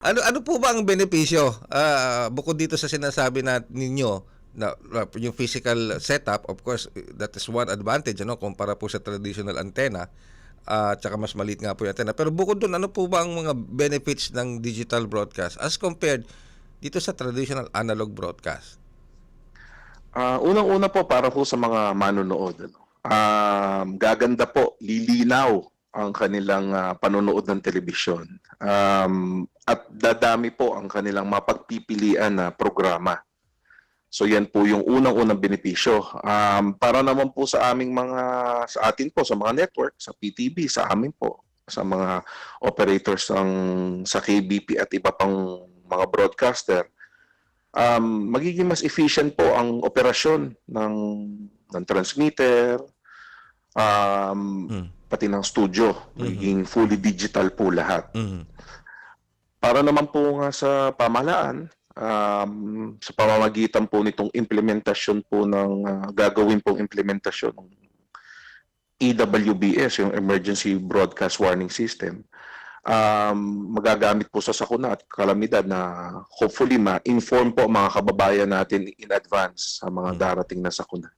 Ano ano po ba ang benepisyo ah, bukod dito sa sinasabi na ninyo na, na yung physical setup of course that is one advantage ano kumpara po sa traditional antenna at tsaka mas maliit nga po yung antenna pero bukod doon ano po ba ang mga benefits ng digital broadcast as compared dito sa traditional analog broadcast Ah, unang-una po para po sa mga manonood ano. Um, gaganda po, lilinaw ang kanilang ah, panonood ng telebisyon. Um, at dadami po ang kanilang mapagpipilian na programa. So yan po yung unang-unang benepisyo. Um, para naman po sa aming mga sa atin po sa mga network, sa PTV, sa amin po, sa mga operators ng sa KBP at iba pang mga broadcaster, um, magiging mas efficient po ang operasyon ng ng transmitter, um, Mm. Pati ng studio. Magiging fully digital po lahat. Mhm. Para naman po nga sa pamahalaan, um, sa pamamagitan po nitong implementasyon po ng ah, gagawin pong implementasyon ng EWBS, yung Emergency Broadcast Warning System, um, magagamit po sa sakuna at kalamidad na hopefully ma-inform po ang mga kababayan natin in advance sa mga darating na sakuna.